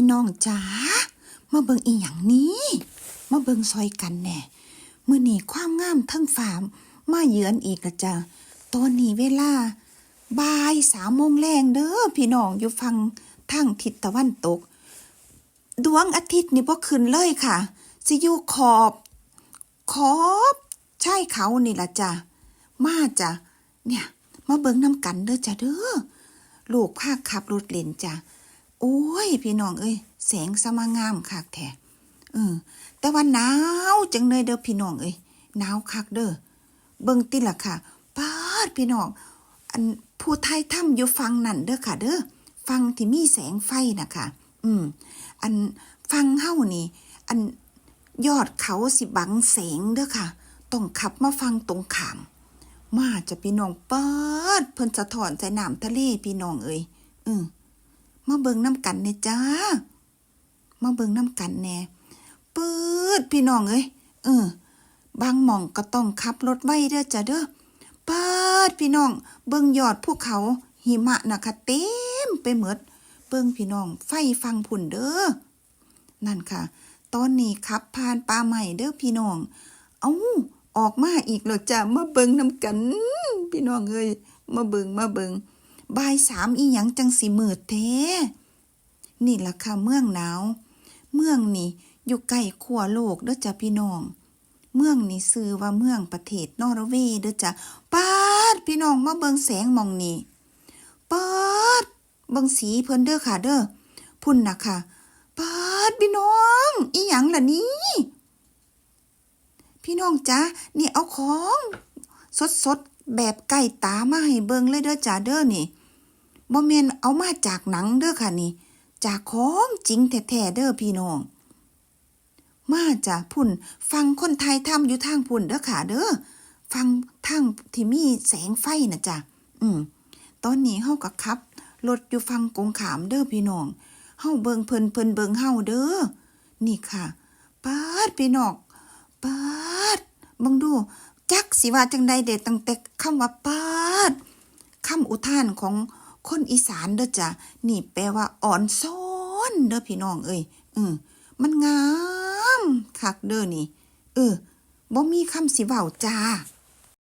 พี่น้องจ๋ามาเบิ่งอีหยังนี้มาเบิ่งซอยกันแน่มื้อนี้ความงามทั้งฝามมาเยือนอีกละจ้ะตอนนี้เวลาบ่ายสามโมงแรงเด้อพี่น้องอยู่ฟังทางทิศตะวันตก ดวงอาทิตย์นี่บ่ขึ้นเลยค่ะสิอยู่ขอบขอบใช่เขานี่ล่ะจ้ะมาจ้ะเนี่ย มาเบิ่งน้ำกันเด้อจ้ะเด้อลูกพาคขับรถเล่นจ้ะ โอ้ย พี่น้องเอ้ยแสงสมางามคักแท้เออ แต่ว่าหนาวจังเลยเด้อพี่น้องเอ้ยหนาวคักเด้อเบิ่งติล่ะค่ะปาดพี่น้องอันผู้ไทยถ้ำอยู่ฟังนั่นเด้อค่ะ เด้อฟังที่มีแสงไฟนะคะอืม อันฟังเฮานี่ อันยอดเขาสิบังแสงเด้อค่ะ ต้องขับมาฟังตรงขาม มาจะพี่น้องเปิดเพิ่นสะท้อนใจน้ำทะเลพี่น้องเอ้ยอืม มาเบิงน้ำกันเนี่ยจ้า มาเบิงน้ำกันแน่ปืดพี่น้องเอ้ยเออบางหม่องก็ต้องขับรถไว้เด้อจ้ะเด้อเปิดพี่น้อง เบิงยอดภูเขาหิมะนะคะเต็มไปหมดเบิงพี่น้อง ไฟฟังผุ่นเด้อนั่นค่ะ ตอนนี้ขับผ่านป่าใหม่เด้อพี่น้อง เอ้าออกมาอีกแล้วจ้ะมาเบิงน้ำกัน พี่น้องเอ้ยมาเบิงมาเบิง บ่ายสามอีหยังจังสิมืดแท้นี่ล่ะค่ะเมืองหนาว เมืองนี่อยู่ใกล้ขั้วโลกเด้อจ้ะพี่น้อง เมืองนี่ชื่อว่าเมืองประเทศนอร์เวย์เด้อจ้ะปาดพี่น้องมาเบิงแสงมองนี่ปาดเบิงสีเพิ่นเด้อค่ะเด้อพุ่นน่ะค่ะปาดพี่น้อง อีหยังล่ะนี่พี่น้องจ๊ะนี่เอาของ สดสดๆแบบไก่ตามาให้เบิงเลยเด้อจ้าเด้อนี่ บ่แม่นเอามาจากหนังเด้อค่ะนี่ จากของจริงแท้ๆเด้อพี่น้อง มาจ้ะพุ่น ฟังคนไทยทำอยู่ทางพุ่นเด้อค่ะเด้อ ฟังทางที่มีแสงไฟนะจ้ะ อืม ตอนนี้เฮาก็ขับรถอยู่ฟังกงขามเด้อพี่น้อง เฮาเบิงเพิ่นเพิ่นเบิงเฮาเด้อ นี่ค่ะปาดพี่น้องปาดบังดู จักสิว่าจังใดเด็ดตั้งแต่คำว่าปาดคำอุทานของ คนอีสานเด้อจ้ะนี่แปลว่าอ่อนซ้อนเด้อพี่น้องเอ้ยเออมันงามคักเด้อนี่ เออบ่มีคำสิเว้าจ้า